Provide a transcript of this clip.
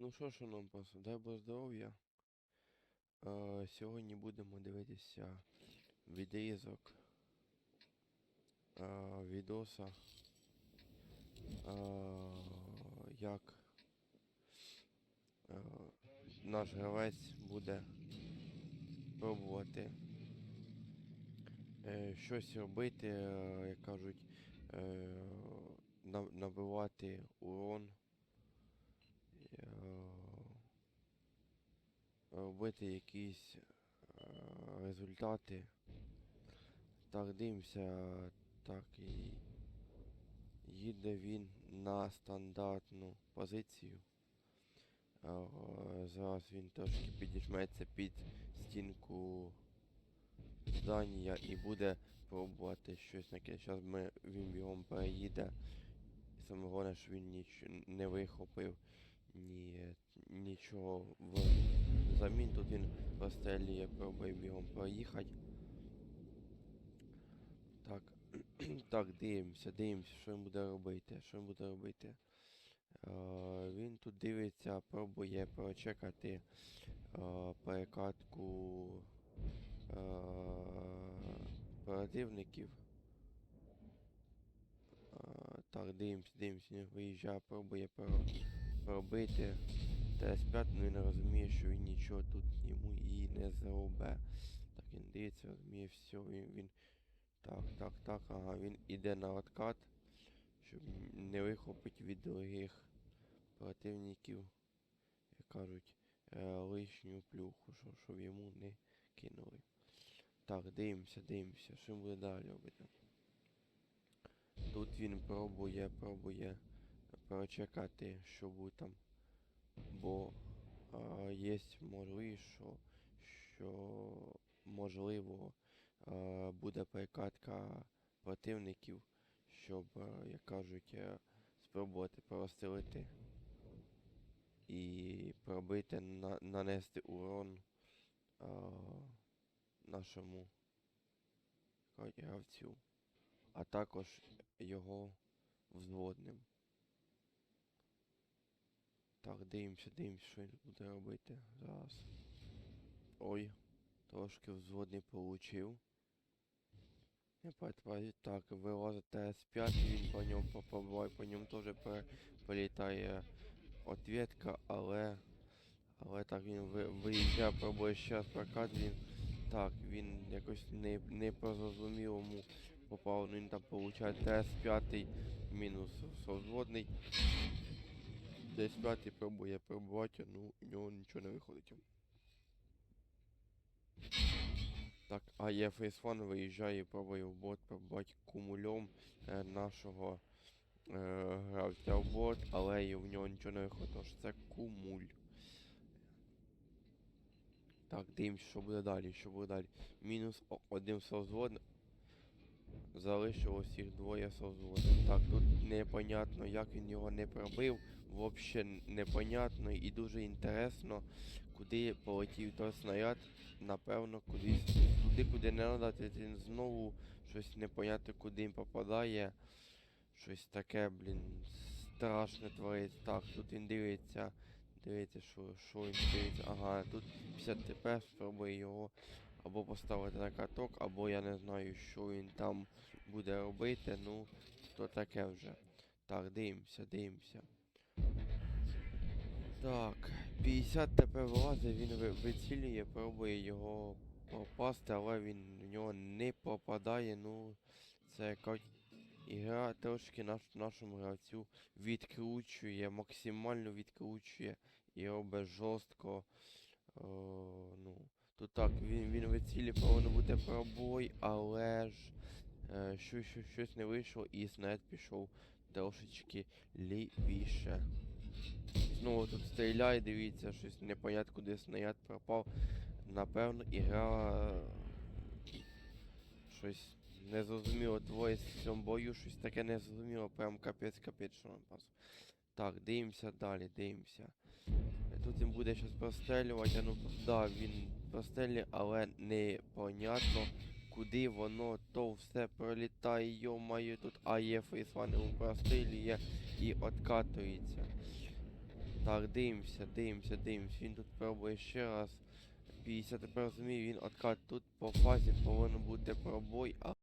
Ну що, шановні паси, дай Бог здоров'я. Сьогодні будемо дивитися відрізок е, відоса, е, як е, наш гравець буде пробувати е, щось робити, е, як кажуть, е, набивати урон. Е, робити якісь е, результати. Так, дивимося, так і їде він на стандартну позицію. Е, Зараз він трошки підіжметься під стінку здання і буде пробувати щось таке. Зараз ми, він бігом переїде. Саме головне, що він ніч не вихопив ні, нічого в замін. Тут він розстрілює, пробує бігом проїхати. Так, так, дивимося, дивимося, що він буде робити. Що він буде робити. Е, він тут дивиться, пробує прочекати е, перекатку е, противників. Е, так, дивимося, дивимося, він виїжджає, пробує про- пробити. ТС5, ну він розуміє, що він нічого тут йому і не зробе. Так, він дивиться, розуміє все, він, він. Так, так, так, ага, він іде на откат, щоб не вихопити від других противників, як кажуть, е, лишню плюху, що, щоб йому не кинули. Так, дивимося, дивимося, що буде далі робити. Тут він пробує, пробує прочекати, що буде там. Бо е, є можливість, що, що можливо е, буде перекатка противників, щоб, е, як кажуть, е, спробувати прострелити і пробити, на, нанести урон е, нашому гравцю, а також його взводним. Так, дивимося, дивимося, що він буде робити зараз. Ой, трошки взводний получив. Не пам'ятаю, так, вилазить ТС5, він по ньому попробує, по ньому теж політає ответка, але. Але так він ви, виїжджає, пробує ще раз прокат, він. Так, він якось не, не по зрозумілому попав, ну він там получає ТС5 мінус совзводний. Десь п'ятий пробує пробувати, ну у нього нічого не виходить. Так, а є фейсфан виїжджає, і пробує в бот пробувати кумульом е, нашого е, гравця в бот, але і в нього нічого не виходить, тому що це кумуль. Так, дивимось, що буде далі, що буде далі. Мінус один совзвод. Залишилось їх двоє совзводів. Так, тут непонятно, як він його не пробив. Взагалі непонятно і дуже інтересно, куди полетів той снаряд. Напевно, кудись туди, куди не треба, він знову щось непонятне, куди він попадає. Щось таке, блін, страшне твориться. Так, тут він дивиться. Дивиться, що, що він дивиться. Ага, тут 50 ТП, спробує його або поставити на каток, або я не знаю, що він там буде робити. Ну, то таке вже. Так, дивимося, дивимося. Так, 50 ТП влазить, він вицілює, пробує його попасти, але він в нього не попадає. Ну, це якась ігра трошки наш, нашому гравцю відкручує, максимально відкручує і робить жорстко. О, ну, тут так, він, він вицілює, повинно бути пробой, але ж е, щось, щось, не вийшло і снаряд пішов трошечки лівіше. Знову тут стріляє, дивіться, щось непонятно, куди снаряд пропав. Напевно, ігра щось незрозуміло твориться в цьому бою, щось таке незрозуміло, прям капець капець, що нам пасу. Так, дивимося далі, дивимося. Тут він буде щось прострелювати, ну да, він прострелює, але непонятно, куди воно то все пролітає, йо-моє, тут АЄ фейсван прострілює і откатується. Так, дивимося, дивимося, дивимося. Він тут пробує ще раз. 50 тепер розумію, він откат тут по фазі повинен бути пробой,